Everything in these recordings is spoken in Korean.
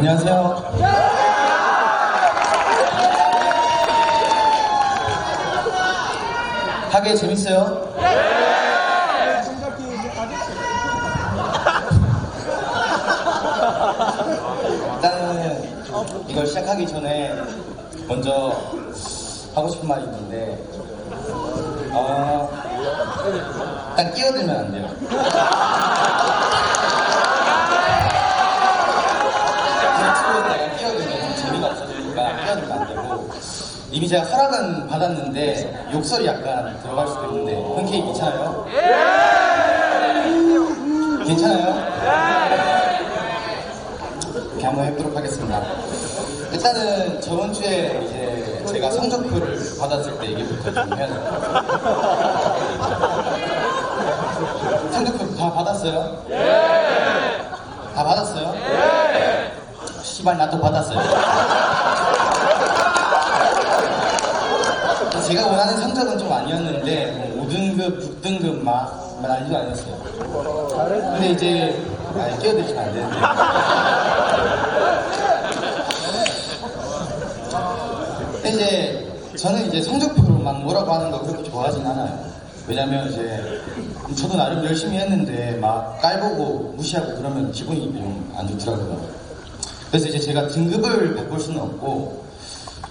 안녕하세요. 하게 재밌어요? 일단은 이걸 시작하기 전에 먼저 하고 싶은 말이 있는데 어, 일단 끼어들면 안 돼요. 유튜브에 끼어들면 재미가 없어지니까 끼어들면 안 되고 이미 제가 허락은 받았는데 욕설이 약간 들어갈 수도 있는데 흔쾌히 괜찮아요? 괜찮아요? 이렇게 한번 해보도록 하겠습니다. 일단은 저번 주에 이제 제가 성적표를 받았을 때 얘기부터 좀 해야 돼요. 성적표 다 받았어요? 다 받았어요? 씨발 나도 받았어요. 제가 원하는 성적은 좀 아니었는데 뭐 5등급, 6등급 막, 막 난리도 아니었어요. 근데 이제 아, 끼어들시면 안 되는데. 근데 이제 저는 이제 성적표로 막 뭐라고 하는 거 그렇게 좋아하진 않아요. 왜냐면 이제 저도 나름 열심히 했는데 막 깔보고 무시하고 그러면 기분이 좀 안 좋더라고요. 그래서 이제 제가 등급을 바꿀 수는 없고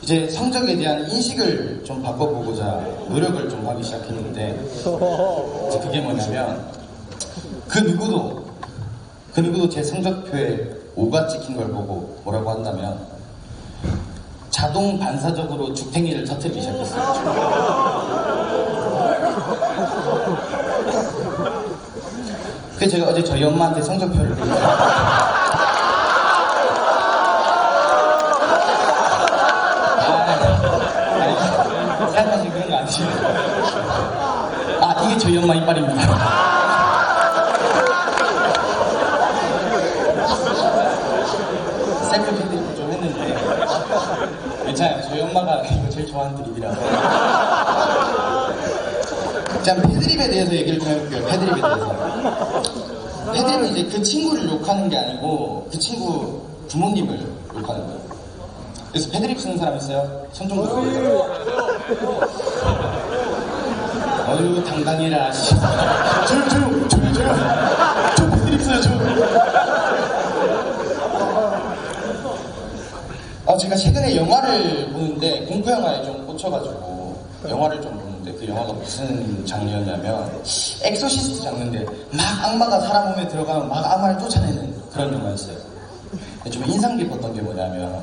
이제 성적에 대한 인식을 좀 바꿔보고자 노력을 좀 하기 시작했는데 그게 뭐냐면 그 누구도 그 누구도 제 성적표에 5가 찍힌 걸 보고 뭐라고 한다면 자동 반사적으로 죽탱이를 터뜨리기 시작했어요. 그래서 제가 어제 저희 엄마한테 성적표를 보여줬어요. 아, 사실 그런 거 아니죠. 아, 이게 이빨입니다. 셀프 캐딩 좀 했는데 괜찮아요. 저희 엄마가 이거 제일 좋아하는 드립이라서. 자, 패드립에 대해서 얘기를 좀 해볼게요. 패드립에 대해서. 패드립은 이제 그 친구를 욕하는 게 아니고 그 친구 부모님을 욕하는 거예요. 그래서 패드립 쓰는 사람 있어요? 손좀 들어볼게요. 어휴, 당당해라. 씨. 조용, 조용, 조용, 조용. 써요, 저. 어, 제가 최근에 영화를 보는데 공포 영화에 좀 꽂혀가지고 영화를 좀 보는데 그 영화가 무슨 장르였냐면 엑소시스트 장르인데 막 악마가 사람 몸에 들어가면 막 악마를 쫓아내는 그런 영화였어요. 좀 인상 깊었던 게 뭐냐면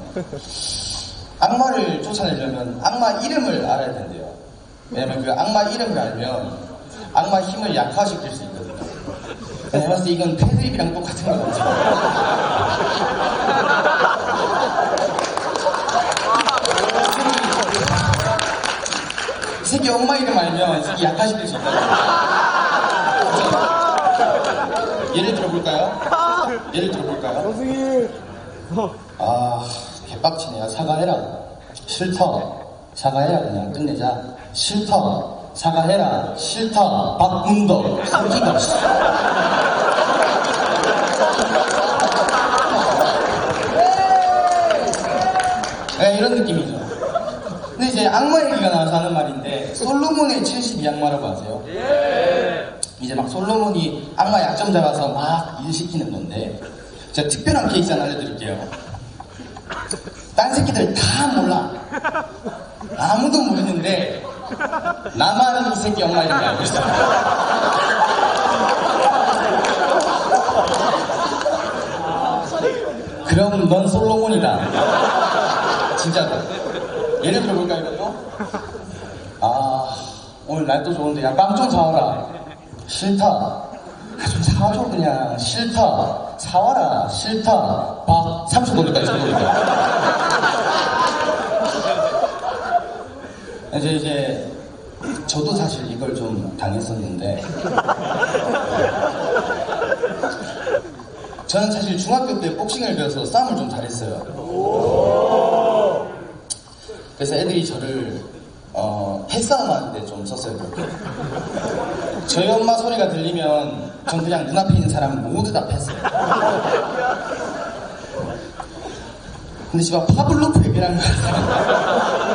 악마를 쫓아내려면 악마 이름을 알아야 된대요. 왜냐면 그 악마 이름을 알면 악마 힘을 약화시킬 수 있거든요. 내가 봤을 때 이건 패드립이랑 똑같은 거 같아요. 이 새끼 엄마 이름 알면 이 새끼 약화시킬 수 있다. 예를 들어볼까요? 예를 들어볼까요? 선생님 아, 개빡치네. 사과해라. 싫다. 사과해라. 그냥 끝내자. 싫다. 사과해라. 싫다. 박문덕. 삼기가 씨. 네, 이런 느낌이죠. 근데 이제 악마 얘기가 나와서 하는 말인데 솔로몬의 72악마라고 아세요? 이제 막 솔로몬이 악마 약점 잡아서 막 일시키는 건데 제가 특별한 케이스 하나 알려드릴게요. 딴 새끼들 다 몰라. 아무도 모르는데 나만 이 새끼 엄마 이름을 알고 있어. 그럼 넌 솔로몬이다. 진짜로. 예를 들어볼까요, 이거요? 아, 오늘 날도 좋은데 야 빵 좀 사와라. 싫다. 아, 좀 사와줘 그냥. 싫다. 사와라. 싫다. 박30 돌릴까 20 돌릴까. 이제 이제 저도 사실 이걸 좀 당했었는데 저는 사실 중학교 때 복싱을 배워서 싸움을 좀 잘했어요. 그래서 애들이 저를 어, 패싸움 하는데 좀 썼어요. 저희 엄마 소리가 들리면 전 그냥 눈앞에 있는 사람 모두 다 패어요. 근데 파블로프 얘기를 하는 거야.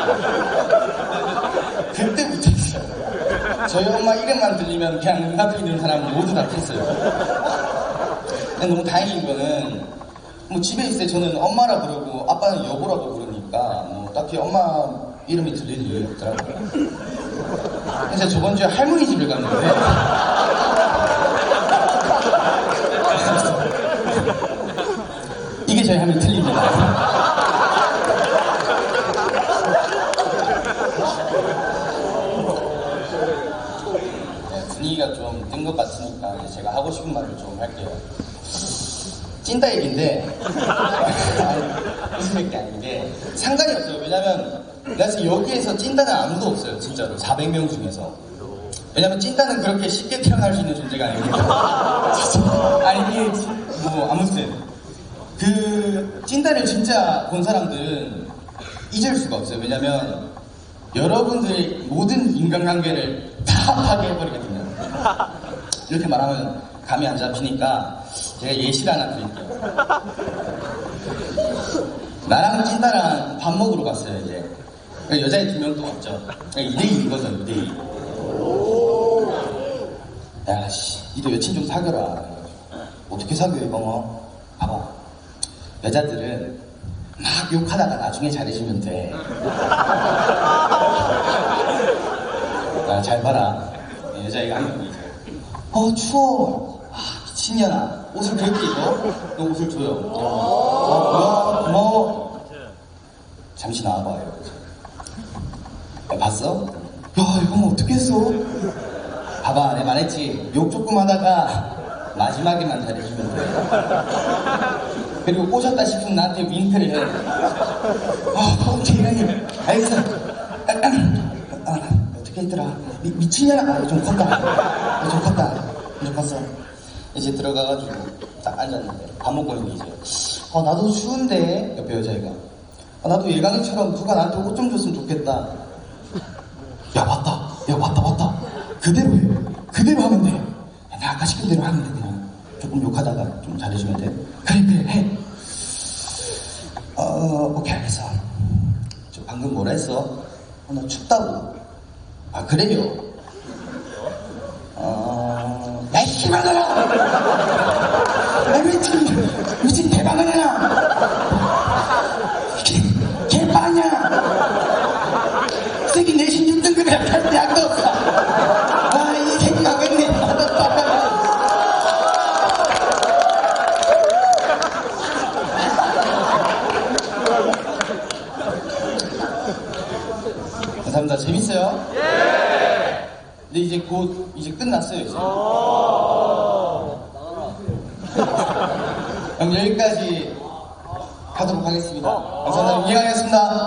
그때부터 했어요. 저희 엄마 이름만 들리면 그냥 눈 앞에 있는 사람 모두 다 탔어요. 근데 너무 다행인 거는 뭐 집에 있을 때 저는 엄마라 부르고 아빠는 여보라고 부르니까 뭐 딱히 엄마 이름이 들릴 일이 없더라고요. 그래서 저번 주에 할머니 집을 갔는데 이게 저희 하면 틀립니다. 네, 분위기가 좀 뜬 것 같으니까 이제 싶은 말을 좀 할게요. 찐따 얘기인데 아니, 무슨 얘기 아닌 게 상관이 없어요. 왜냐면 나 지금 여기에서 찐따는 아무도 없어요. 진짜로 400명 중에서. 왜냐면 찐따는 그렇게 쉽게 태어날 수 있는 존재가 아니거든요. 아니 이게 지- 뭐 아무튼 그 찐따를 진짜 본 사람들은 잊을 수가 없어요. 왜냐면 여러분들의 모든 인간관계를 다 파괴해버리거든요. 이렇게 말하면 감이 안 잡히니까 제가 예시를 하나 드릴게요. 나랑 찐따랑 밥 먹으러 갔어요, 이제. 여자애 두 명 또 왔죠. 2대2거든, 2대2. 야, 씨, 니도 여친 좀 사겨라. 어떻게 사겨요, 이거? 봐봐. 여자들은 막 욕하다가 나중에 잘해주면 돼. 아, 잘 봐라. 여자애가 한 명이 있어요. 어, 추워. 아, 미친년아. 옷을 그렇게 입어? 너 옷을 줘요. 어, 뭐야, 고마워. 잠시 나와봐. 야, 봤어? 야, 이거 뭐 어떻게 했어? 봐봐, 내가 말했지. 욕 조금 하다가 마지막에만 잘해주면 돼. 그리고 꼬셨다 싶으면 나한테 윙크를 해. 아, 형님. 알겠어. 아, 어떻게 했더라? 미, 미친년아. 아, 좀 컸다. 아, 좀 컸다. 좀 컸어. 이제 들어가가지고 딱 앉았는데 밥 먹고 있는데 이제 아, 나도 추운데 옆에 여자애가 아, 나도 예강이처럼 누가 나한테 옷 좀 줬으면 좋겠다. 야, 맞다. 야, 맞다, 맞다. 그대로 해. 그대로 하면 돼. 야, 내가 아까 시킨 대로 하면 돼, 그냥. 조금 욕하다가 좀 잘해주면 돼. 그래, 그래, 해. 어, 오케이, 알겠어. 저 방금 뭐라 했어? 어, 나 춥다고. 아, 그래요? 어, 야, 이 씨발놈아! 야, 미친, 미친 대방언이야! 개빵이야! 새끼 내신 6등급이라 탈 대학도 없어. 아, 이 새끼가 받았다. 감사합니다. 재밌어요? 예! 근데 이제 곧, 이제 끝났어요, 이제. 그럼 여기까지 가도록 하겠습니다. 감사합니다. 이해하겠습니다.